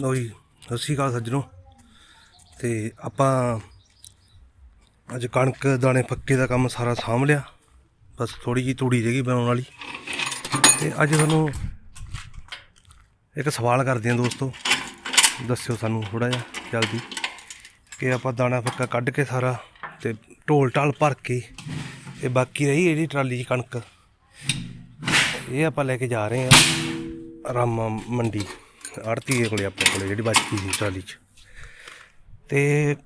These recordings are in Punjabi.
ਲਓ ਜੀ, ਸਤਿ ਸ਼੍ਰੀ ਅਕਾਲ ਸੱਜਣੋ। ਤੇ ਆਪਾਂ ਅੱਜ ਕਣਕ ਦਾਣੇ ਫੱਕੇ ਦਾ ਕੰਮ ਸਾਰਾ ਸਾਂਭ ਲਿਆ। ਬਸ ਥੋੜੀ ਜੀ ਤੂੜੀ ਰਹਿ ਗਈ ਬਣਾਉਣ ਵਾਲੀ। ਤੇ ਅੱਜ ਤੁਹਾਨੂੰ ਇੱਕ ਸਵਾਲ ਕਰਦੇ ਹਾਂ ਦੋਸਤੋ। ਦੱਸਿਓ ਸਾਨੂੰ ਥੋੜਾ ਜਿਹਾ, ਜਲਦੀ। ਕਿ ਆਪਾਂ ਦਾਣਾ ਫੱਕਾ ਕੱਢ ਕੇ ਸਾਰਾ ਤੇ ਢੋਲ ਢਾਲ ਭਰ ਕੇ ਤੇ ਬਾਕੀ ਰਹੀ ਜਿਹੜੀ ਟਰਾਲੀ 'ਚ ਕਣਕ? ਇਹ ਆਪਾਂ ਲੈ ਕੇ ਜਾ ਰਹੇ ਹਾਂ ਰਾਮਾ ਮੰਡੀ। ਆੜਤੀ ਦੇ ਕੋਲੇ ਆਪਣੇ ਕੋਲੇ ਜਿਹੜੀ ਬਚ ਗਈ ਸੀ ਟਰਾਲੀ 'ਚ। ਤੇ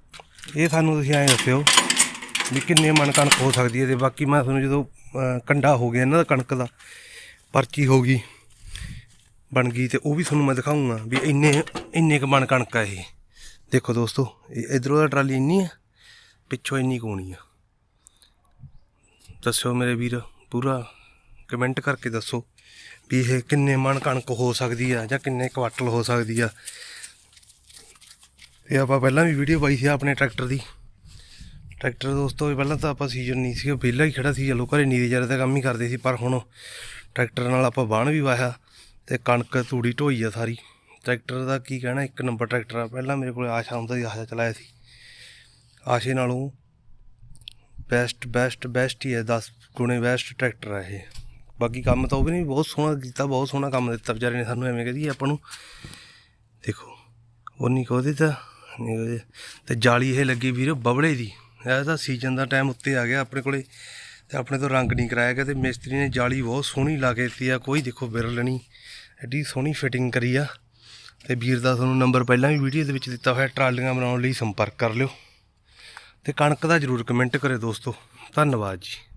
ਇਹ ਸਾਨੂੰ ਤੁਸੀਂ ਐਂ ਦੱਸਿਓ ਵੀ ਕਿੰਨੇ ਮਣ ਕਣਕ ਹੋ ਸਕਦੀ ਹੈ ਤੇ ਬਾਕੀ ਮੈਂ ਤੁਹਾਨੂੰ ਜਦੋਂ ਅਹ, ਕੰਡਾ ਹੋ ਗਿਆ ਇਹਨਾਂ ਦਾ ਕਣਕ ਦਾ ਪਰਚੀ ਹੋ ਗਈ ਬਣ ਗਈ ਤੇ ਉਹ ਵੀ ਤੁਹਾਨੂੰ ਮੈਂ ਦਿਖਾਉਂਗਾ ਵੀ ਇੰਨੇ ਇੰਨੇ ਕੁ ਮਣ ਕਣਕ ਆ ਇਹ। ਦੇਖੋ ਦੋਸਤੋ ਇਹ ਇਧਰੋਂ ਦਾ ਟਰਾਲੀ ਇੰਨੀ ਆ ਪਿੱਛੋਂ ਇੰਨੀ ਕੋਣੀ ਆ। ਦੱਸਿਓ ਮੇਰੇ ਵੀਰ ਪੂਰਾ ਕਮੈਂਟ ਕਰਕੇ ਦੱਸੋ। ਵੀ ਇਹ ਕਿੰਨੇ ਮਣ ਕਣਕ ਹੋ ਸਕਦੀ ਆ ਜਾਂ ਕਿੰਨੇ ਕੁਆਟਲ ਹੋ ਸਕਦੀ ਆ। ਇਹ ਆਪਾਂ ਪਹਿਲਾਂ ਵੀ ਵੀਡੀਓ ਪਾਈ ਸੀ ਆਪਣੇ ਟਰੈਕਟਰ ਦੀ। ਟਰੈਕਟਰ ਦੋਸਤੋ, ਇਹ ਪਹਿਲਾਂ ਤਾਂ ਆਪਾਂ ਸੀਜ਼ਨ ਨਹੀਂ ਸੀ ਵਿਹਲਾ ਹੀ ਖੜਾ ਸੀ, ਚਲੋ ਘਰੇ ਨੀਰੇ ਜਰੇ ਦਾ ਕੰਮ ਹੀ ਕਰਦੇ ਸੀ, ਪਰ ਹੁਣ ਟਰੈਕਟਰ ਨਾਲ ਆਪਾਂ ਬਾਣ ਵੀ ਵਾਹਿਆ ਤੇ ਕਣਕ ਤੂੜੀ ਢੋਈ ਆ ਸਾਰੀ। ਟਰੈਕਟਰ ਦਾ ਕੀ ਕਹਿਣਾ, ਇੱਕ ਨੰਬਰ ਟਰੈਕਟਰ ਆ। ਪਹਿਲਾਂ ਮੇਰੇ ਕੋਲ ਆਸ਼ਾ ਹੁੰਦਾ ਸੀ, ਆਸ਼ਾ ਚਲਾਇਆ ਸੀ। ਆਸ਼ੇ ਨਾਲੋਂ ਬੈਸਟ ਬੈਸਟ ਬੈਸਟ ਹੀ ਹੈ 10 ਗੁਣੇ ਬੈਸਟ ਟਰੈਕਟਰ ਆ ਇਹ। ਬਾਕੀ ਕੰਮ ਤਾਂ ਉਹ ਵੀ ਨਹੀਂ, ਬਹੁਤ ਸੋਹਣਾ ਕੀਤਾ, ਬਹੁਤ ਸੋਹਣਾ ਕੰਮ ਦਿੱਤਾ ਵਿਚਾਰੇ ਨੇ ਸਾਨੂੰ, ਐਵੇਂ ਕਹਦੀ ਆਪਾਂ ਨੂੰ। ਦੇਖੋ, ਉਹ ਨਹੀਂ ਕੋਦੇ ਤਾਂ, ਨਹੀਂ ਉਹਦੇ ਤੇ ਜਾਲੀ ਇਹ ਲੱਗੀ ਵੀਰ ਬਬੜੇ ਦੀ। ਇਹ ਤਾਂ ਸੀਜ਼ਨ ਦਾ ਟਾਈਮ ਉੱਤੇ ਆ ਗਿਆ ਆਪਣੇ ਕੋਲੇ। ਤੇ ਆਪਣੇ ਤੋਂ ਰੰਗ ਨਹੀਂ ਕਰਾਇਆ ਗਿਆ ਤੇ ਮਿਸਤਰੀ ਨੇ ਜਾਲੀ ਬਹੁਤ ਸੋਹਣੀ ਲਾ ਕੇ ਦਿੱਤੀ ਆ। ਕੋਈ ਦੇਖੋ ਬਿਰਲ ਨਹੀਂ, ਐਡੀ ਸੋਹਣੀ ਫਿਟਿੰਗ ਕਰੀ ਆ। ਤੇ ਵੀਰ ਦਾ ਤੁਹਾਨੂੰ ਨੰਬਰ ਪਹਿਲਾਂ ਵੀ ਵੀਡੀਓ ਦੇ ਵਿੱਚ ਦਿੱਤਾ ਹੋਇਆ, ਟਰਾਲੀਆਂ ਬਣਾਉਣ ਲਈ ਸੰਪਰਕ ਕਰ ਲਿਓ। ਤੇ ਕਣਕ ਦਾ ਜਰੂਰ ਕਮੈਂਟ ਕਰਿਓ ਦੋਸਤੋ। ਧੰਨਵਾਦ ਜੀ।